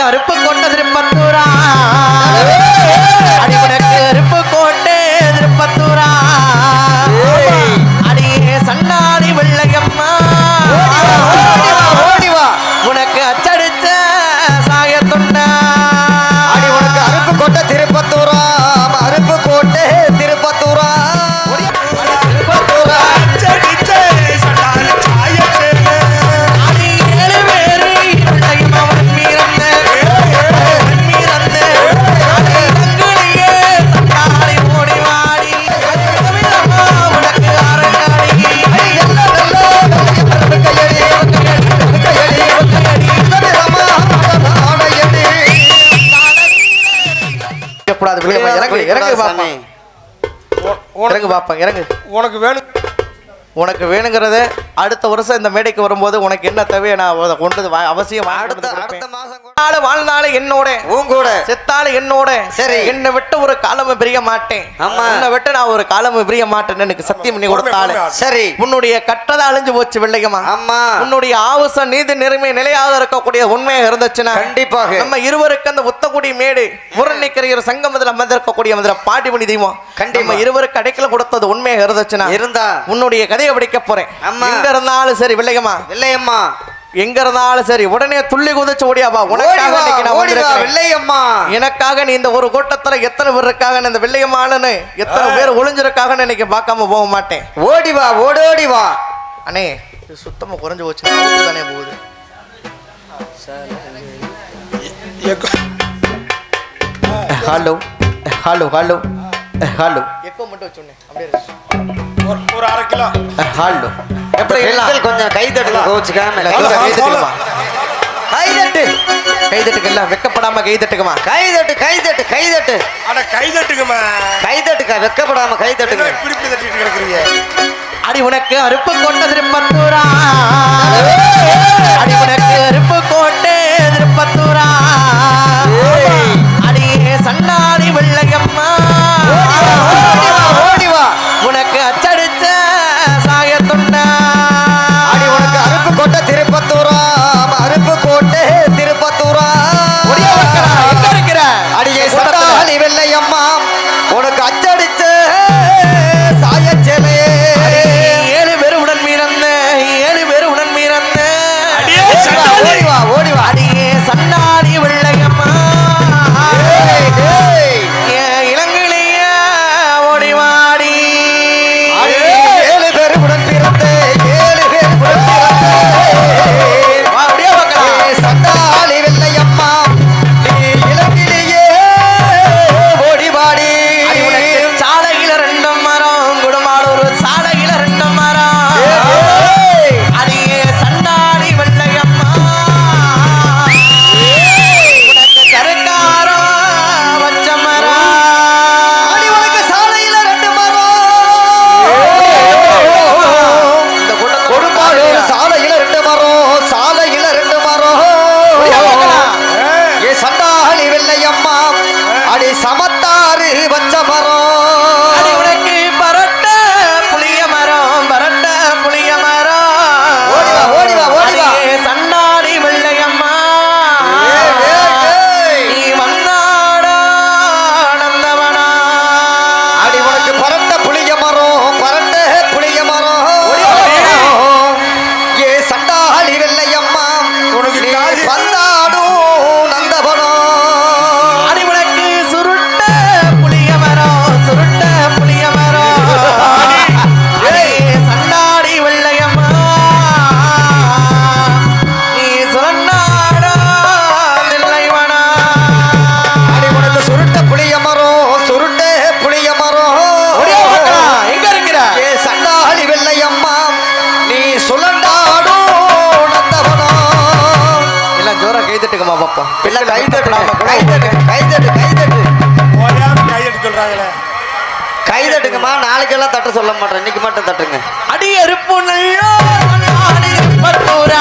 அருப்பு கொண்ட திருப்பத்தூரா இறங்கு இறங்கு பாப்பா. இறங்கு பாப்பா. உனக்கு வேணும். உனக்கு வேணுங்கிறத அடுத்த வருஷம் இந்த மேடைக்கு வரும்போது உனக்கு என்ன தேவையோ நான் அதை கொண்டு வா- அவசியம் அடுத்த அடுத்த கூட. நாளு வாழ்நாள் என்னோட உன் கூட. செத்தாள் என்னோட சரி. என்னை விட்டு ஒரு காலமும் பிரிய மாட்டேன். ஆமா. உன்னை விட்டு நான் ஒரு காலமும் பிரிய மாட்டேன்னு எனக்கு சத்தியம் பண்ணி கொடுத்தாள். உண்மை. சரி. உன்னுடைய கட்டதை அழிஞ்சு போச்சு வெள்ளையம்மா. அம்மா உன்னுடைய ஆவசம் நீதி நேர்மை நிலையாக இருக்கக்கூடிய உண்மையாக இருந்துச்சுன்னா கண்டிப்பாக. நம்ம இருவருக்கு அந்த உத்தக்குடி மேடு முரணிக்கிற சங்கமத்தில் அமர்ந்திருக்கக்கூடிய மதுரை பாட்டிமணி தெய்வம். கண்டிப்பா. இருவருக்கு அடைக்கல கொடுத்தது உண்மையாக இருந்துச்சுன்னா இருந்தா. உன்னுடைய படிக்க போறேன். எங்க இருந்தாலும் சரி வெள்ளையம்மா வெள்ளையம்மா எங்க இருந்தாலும் சரி உடனே துள்ளி குதிச்சு ஓடியாவா ஓடி உனக்காக வா இன்னைக்கு நான் ஓடி வா வந்திருக்கிறேன். வெள்ளையம்மா எனக்காக நீ இந்த ஒரு கூட்டத்துல எத்தனை பேர் இருக்காங்கன்னு இந்த வெள்ளையம்மாளுன்னு எத்தனை பேர் ஒளிஞ்சிருக்காங்கன்னு இன்னைக்கு பார்க்காம போக மாட்டேன். ஓடி வா ஓடோடி வா. அண்ணே இது சுத்தமா குறைஞ்சு போச்சு. தானே போகுது. Hello hello hello hello. Echo மட்டும் வச்சோன்னே அப்படியே. ஒரு- அரை கிலோ. ஹலோ எப்படி எல்லாம் பெண்கள் கொஞ்சம் கை தட்டுங்க கோச்சுக்காம கை தட்டு, கை தட்டுக்குமா தட்டு. கை தட்டுக்கு எல்லாம் வெக்கப்படாம கை தட்டுக்குமா கை தட்டு கை தட்டு கை தட்டு. அட கை தட்டுங்கம்மா கை தட்டுக்கா வெக்கப்படாம கை தட்டுங்க இப்படி இப்படி தட்டிட்டு கிடக்குறீங்க? அடி உனக்கு அருப்பு கொண்ட திருப்பத்தூரா கூட்டத்துல. சட்டாளி தட்டுக்கமா பாப்போம். எல்லாம் கை தட்டு நாம கூட கை தட்டு கை தட்டு கை தட்டு. கை தட்டு சொல்றாங்களே. கை தட்டுங்கம்மா நாளைக்கெல்லாம் தட்ட சொல்ல மாட்டேன். இன்னைக்கு மட்டும் தட்டுங்க. அடி நல்லோ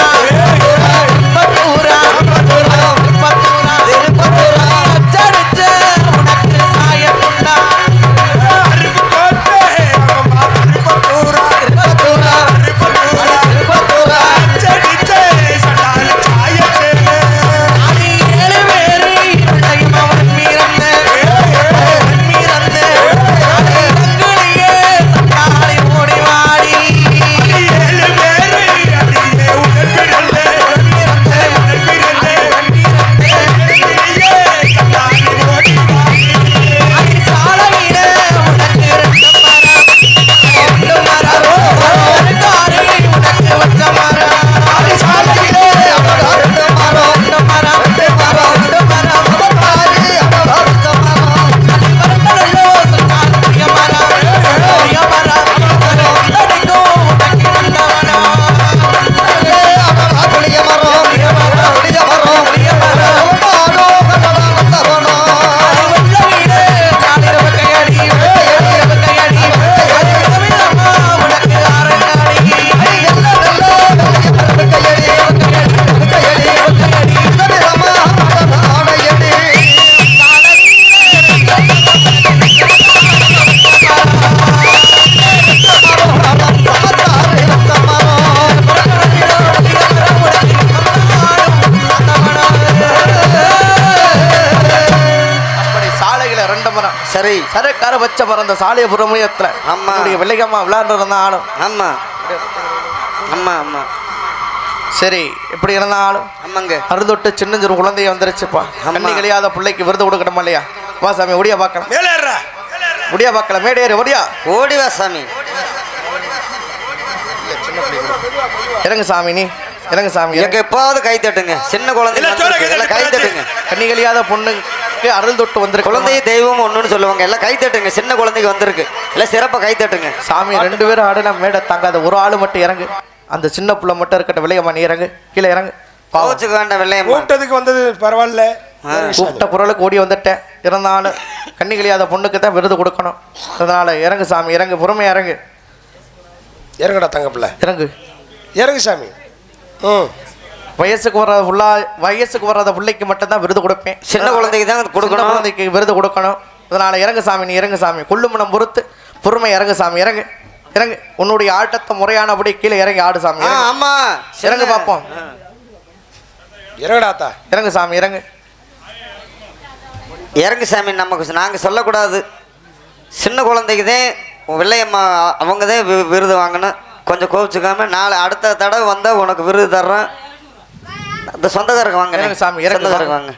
சரக்கார வச்ச மறந்த சாலியபுரமயத்துல ஆமா. என்னுடைய வெள்ளையம்மா விளையாண்டு இருந்த ஆளும் ஆமா. ஆமா ஆமா. சரி இப்படி இருந்த ஆளும் ஆமாங்க. அறுதொட்டு சின்னஞ்சிறு குழந்தைய வந்துருச்சுப்பா. ஆமா. கண்ணி கழியாத பிள்ளைக்கு விருது கொடுக்கணுமா இல்லையா? வா சாமி ஒடியா பார்க்கலாம். ஒடியா பார்க்கலாம் மேடேறு ஒடியா ஓடி வா சாமி. இறங்கு சாமி நீ இறங்கு சாமி. எனக்கு எப்பாவது கை தட்டுங்க. சின்ன குழந்தை கை தட்டுங்க. கண்ணி கழியாத பொண்ணுக்கு அருள் தொட்டு வந்திருக்கு. குழந்தை தெய்வம் ஒண்ணுன்னு சொல்லுவாங்க. எல்லாம் கை தட்டுங்க. சின்ன குழந்தைக்கு வந்திருக்கு. எல்லாம் சிறப்பா கை தட்டுங்க. சாமி ரெண்டு பேரும் ஆடுனா மேடை தாங்காத. ஒரு ஆளு மட்டும் இறங்கு. அந்த சின்ன புள்ள மட்டும் இருக்கட்டும் விளையம்மா நீ இறங்கு. கீழே இறங்கு. பாவம். கோச்சுக்க வேண்டாம் வெள்ளையம்மா. கூப்பிட்டதுக்கு வந்தது பரவாயில்ல. கூப்பிட்ட குரலுக்கு ஓடி வந்துட்டேன். இருந்தாலும் கண்ணி கழியாத பொண்ணுக்கு தான் விருது கொடுக்கணும். அதனால இறங்கு சாமி இறங்கு. பொறுமையா இறங்கு. இறங்கடா தங்கப்பிள்ள. இறங்கு. இறங்கு சாமி. ம். வயசுக்கு வர புள்ளா வயசுக்கு வராத பிள்ளைக்கு மட்டும்தான் விருது கொடுப்பேன். சின்ன குழந்தைக்கு தான் கொடுக்கணும். குழந்தைக்கு விருது கொடுக்கணும். அதனால இறங்கு சாமி நீ இறங்கு சாமி. கொள்ளுமனம் பொறுத்து பொறுமை இறங்கு சாமி. இறங்கு. இறங்கு. உன்னுடைய ஆட்டத்தை முறையானபடி கீழே இறங்கி ஆடு சாமி. ஆமா. இறங்கு பார்ப்போம். ஆ. இறங்கடா அத்தா. இறங்கு சாமி இறங்கு. இறங்கு சாமி நமக்கு நாங்க சொல்லக்கூடாது. சின்ன குழந்தைக்கு தான் வெள்ளையம்மா அவங்க தான் விருது வாங்கணும். கொஞ்சம் கோவிச்சுக்காம நாளை அடுத்த தடவை வந்தா உனக்கு விருது தர்றேன். இந்த சொந்தக்காரங்க வாங்க. இறங்கு சாமி இறங்கு சொந்தக்காரங்க வாங்க.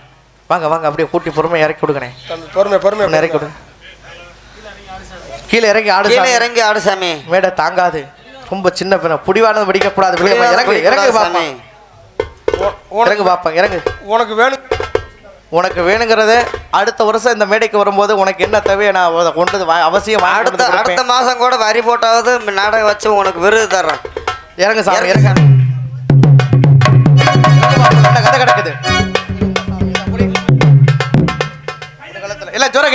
வாங்க வாங்க அப்படியே கூட்டி பொறுமை இறக்கி கொடுக்கணே. பொறுமை பொறுமை இறக்கி விடுங்க கீழே இறங்கி ஆடு கீழே சாமி. இறங்கி ஆடு சாமி. மேடை தாங்காது. ரொம்ப சின்ன பின்ன புடிவானது வெடிக்கக்கூடாது வெளியே இறங்கு இறங்கு உனக்கு இறங்கு பாப்பா இறங்கு. உனக்கு வேணும். உனக்கு வேணுங்கிறத அடுத்த வருஷம் இந்த மேடைக்கு வரும்போது உனக்கு என்ன தேவையோ நான் கொண்டு அவசியம் அடுத்த அடுத்த. மாசம் கூட வரி போட்டாவது நாடகம் வச்சு உனக்கு விருது தர்றேன். இறங்கு சாமி இறங்கு. கதை கிடக்குது. ஜோர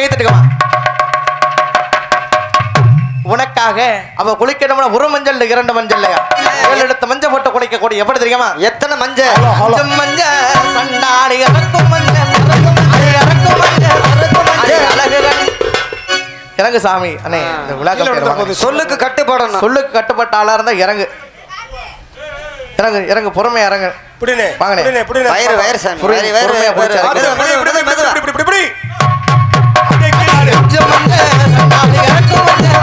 உனக்காக அவ குளிக்கணும்னா ஒரு மஞ்சள் இரண்டு மஞ்சள் ஏழு எடுத்த மஞ்சள் போட்டு குளிக்க கூடிய எப்படி தெரியுமா? எத்தனை மஞ்ச? அஞ்சம் மஞ்ச சண்டாடி இறக்கும் மஞ்ச அது இறக்கும் மஞ்ச அது அழகு கண். இறங்கு சாமி. அண்ணே இந்த விழாக்கள் சொல்லுக்கு கட்டுப்படணும். சொல்லுக்கு கட்டுப்பட்ட ஆளா இருந்தா இறங்கு. இறங்கு இறங்கு பொறுமை இறங்கு இப்படினே வாங்கண்ணே. இப்படினே இப்படினே வயிறு வயிறு சாமி வயிறு வயிறு பொறுமையா வயிறு பிடிச்சு வயிறு. அடிக்கிறது. மெதுவா, மெதுவா, மெதுவா, மெதுவா. இப்படி இப்படி இப்படி அப்படியே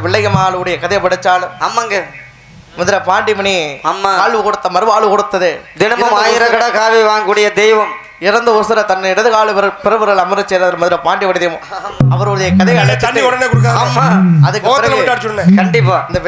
பிள்ளைகமாளுடைய கதையை படிச்சாலும் ஆமாங்க முதல பாண்டிமணி ஆமா. வாழ்வு கொடுத்த மறுவாழ்வு கொடுத்தது. தினமும் இறந்த ஆயிரம் கடை காவி வாங்கக்கூடிய தெய்வம். இறந்த உசுர தன் இடது கால பெருவிரல் அமரச் செய்தவர் மதுரை பாண்டியவடி தெய்வம். அவருடைய கதையை தண்ணி உடனே கொடுக்காத. ஆமா அதுக்கு கண்டிப்பா இந்த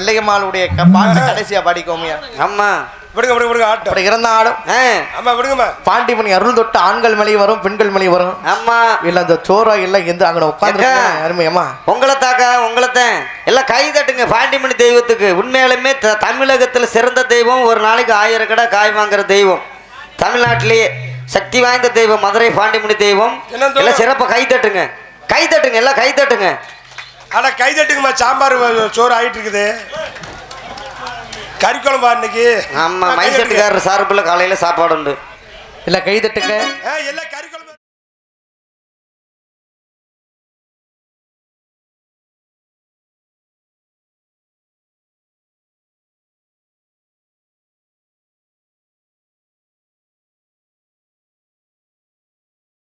க- பாட்டு கடைசியா பாடிக்கோமியா? ஆமா விடுங்க விடுங்க விடுங்க ஆட்டம். அப்படி இருந்தாலும் ஆ, ஆமா விடுங்கம்மா. பாண்டிமணி அருள் தொட்டு ஆண்கள் மொழி வரும் பெண்கள் மொழி வரும். ஆமா. இல்ல இந்த சோறா இல்ல எந்த அங்க உட்காந்து. அருமையம்மா உங்களை தாக்கா உங்களை தான் எல்லாம் கை தட்டுங்க பாண்டிமணி தெய்வத்துக்கு. உண்மையாலுமே த- தமிழகத்துல சிறந்த தெய்வம் ஒரு நாளைக்கு ஆயிரம் கடை காய் வாங்குற தெய்வம். தமிழ்நாட்டிலேயே சக்தி வாய்ந்த தெய்வம் மதுரை பாண்டிமணி தெய்வம்? எல்லாம் சிறப்பா கை தட்டுங்க. கை தட்டுங்க எல்லாம் கை தட்டுங்க. ஆனா கை தட்டுங்கம்மா சாம்பார் சோறு ஆயிட்டு இருக்குது. கறி குழம்பா இன்னைக்கு? ஆமா. மைசெட்டுக்காரர் சார்பில் காலையில சாப்பாடு உண்டு. இல்ல கை தட்டுங்க எல்லாம் கறி